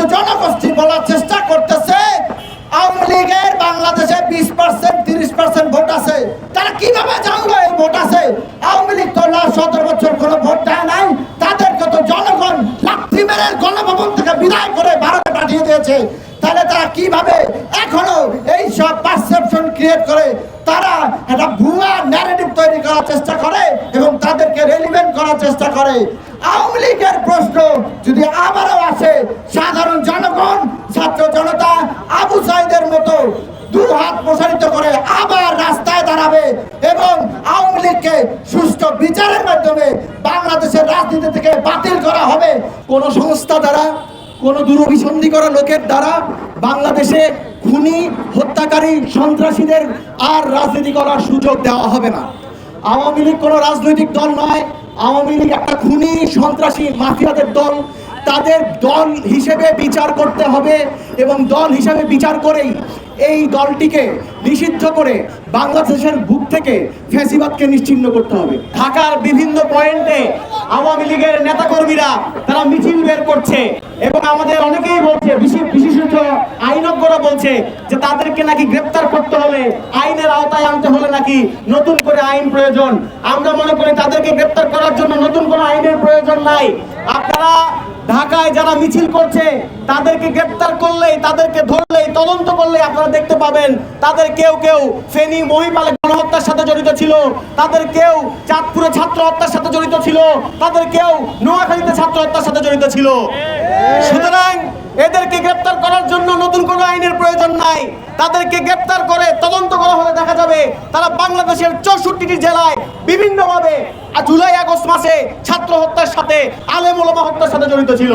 কিছু জনগোষ্ঠী বলার চেষ্টা করতেছে। আওয়ামী লীগের বাংলাদেশে বিশ পার্সেন্ট তিরিশ পার্সেন্ট ভোট আছে। তারা কীভাবে জানলো এই ভোট আছে? আওয়ামী লীগ তো সতেরো বছর কোনো ভোট দেয় নাই। তাদেরকে তো জনগণ লাঠি মেরে গণভবন থেকে বিদায় করে ভারতে পাঠিয়ে দিয়েছে। তাহলে তারা কীভাবে এখনও এই সব পারসেপশন ক্রিয়েট করে? তারা একটা ভুয়া ন্যারেটিভ তৈরি করার চেষ্টা করে এবং তাদেরকে রেলিভেন্ট করার চেষ্টা করে। আওয়ামী লীগের প্রশ্ন যদি আবারও আসে, সাধারণ জনগণ, ছাত্র জনতা, আবু সাইদের মতো দু হাত প্রসারিত করে আবার রাস্তায় দাঁড়াবে এবং আওয়ামী লীগকে সুষ্ঠু বিচারের মাধ্যমে বাংলাদেশের রাজনীতি থেকে বাতিল করা হবে। কোন সংস্থা দ্বারা, কোন দুরভিসন্ধি করা লোকের দ্বারা বাংলাদেশে খুনি, হত্যাকারী, সন্ত্রাসীদের আর রাজনীতি করার সুযোগ দেওয়া হবে না। আওয়ামী লীগ কোনো রাজনৈতিক দল নয় আওয়ামী লীগ একটা খুনি, সন্ত্রাসী, মাফিয়াদের দল। তাদের দল হিসেবে বিচার করতে হবে এবং দল হিসেবে বিচার করেই এই দলটিকে নিষিদ্ধ করে বাংলাদেশের বুক থেকে ফ্যাসিবাদকে নিশ্চিহ্ন করতে হবে। ঢাকার বিভিন্ন পয়েন্টে আওয়ামী লীগের নেতাকর্মীরা তারা মিছিল বের করছে এবং আমাদের অনেকেই বলছে বিশেষ বিশেষত আইনজ্ঞরা বলছে যে তাদেরকে নাকি গ্রেপ্তার করতে হলে আইনের আওতায় আনতে হলে নাকি নতুন করে আইন প্রয়োজন? আমরা মনে করি তাদেরকে গ্রেপ্তার করার জন্য নতুন কোনো আইনের প্রয়োজন নাই। আপনারা ঢাকায় যারা মিছিল করছে, তাদেরকে গ্রেপ্তার করলেই, তাদেরকে ধরলেই, তদন্ত করলেই আপনারা দেখতে পাবেন, তাদের কেউ কেউ ফেনী মহিপালে গণহত্যার সাথে জড়িত ছিল, তাদের কেউ চাঁদপুরে ছাত্র হত্যার সাথে জড়িত ছিল, তাদের কেউ নোয়াখালীতে ছাত্র হত্যার সাথে জড়িত ছিল। সুতরাং এদেরকে গ্রেপ্তার করার জন্য নতুন কোনো আইনের প্রয়োজন নাই। তাদেরকে গ্রেপ্তার করে তদন্ত করা হলে দেখা যাবে তারা বাংলাদেশের চৌষট্টিটি জেলায় বিভিন্নভাবে জুলাই আগস্ট মাসে ছাত্র হত্যার সাথে, আলেম ওলামা হত্যার সাথে জড়িত ছিল।